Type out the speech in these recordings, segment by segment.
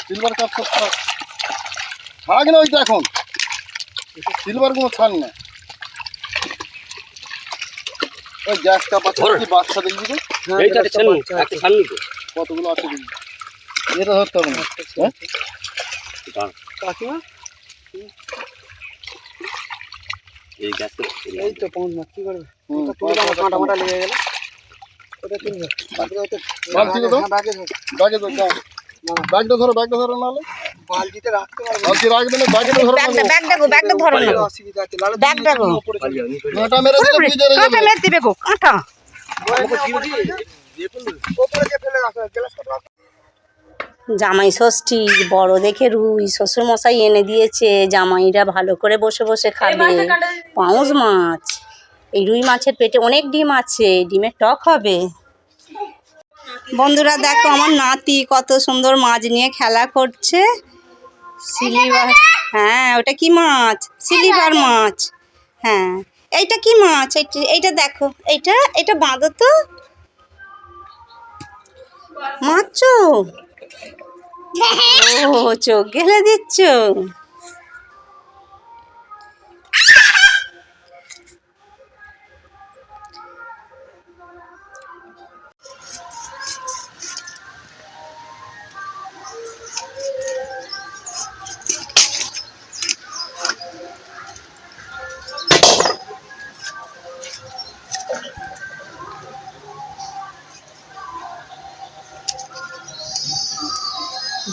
Silver cup সব ছাড় ছাড় না ওইটা এখন? সিলভার কোনো ছাড় না ওই গ্যাস কাপ আছে বাচ্চা দেখবি তো ছাড়ুন তো। কতগুলো আছে দেখবি এটা ধরতে হবে না। হ্যাঁ? কাকিমা? এই গ্যাসটা এই তো পৌঁছ মাছ কি করবে? কাঁটা মাটা লেগে গেল। ওটা তুলবে তারপরে ওটা বালতিতে দাও। ব্যাগে ব্যাগে তো ব্যাগটা ধরো ব্যাগটা ধরো নাহলে। বালতিতে রাখতে পারবে। বালতি রাখবে না ব্যাগটা ধরো ব্যাগটা ব্যাগটা গো ব্যাগটা ধরো না না, অসুবিধা আছে লালু ব্যাগটা গো উপরে চলে যাবে। কাঁটা মেরে দিলে ফ্রিজে রেখে কাঁটা। মেরে দিবে গো কাঁটা উপরে যে ফেলে রাখো গ্লাস কাপ রাখো। জামাই ষষ্ঠী বড় দেখে রুই শ্বশুর মশাই এনে দিয়েছে জামাইরা ভালো করে বসে বসে খাবে। পাউস মাছ। এই রুই মাছের পেটে অনেক ডিম আছে, ডিমের টক হবে। বন্ধুরা দেখো আমার নাতি কত সুন্দর মাছ নিয়ে খেলা করছে। সিলিভার হ্যাঁ ওটা কি মাছ? সিলিভার মাছ। হ্যাঁ এইটা কি মাছ? এইটা দেখো, এইটা এটা বাঁধো তো? মাছ ও, চোখ গেলে দিচ্ছ?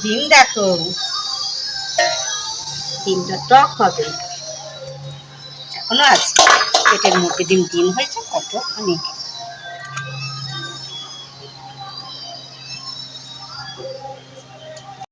ডিম দেখো। ডিমটা টক হবে। এখনও আছে। পেটের মধ্যে ডিম ডিম হয়েছে কত অনেক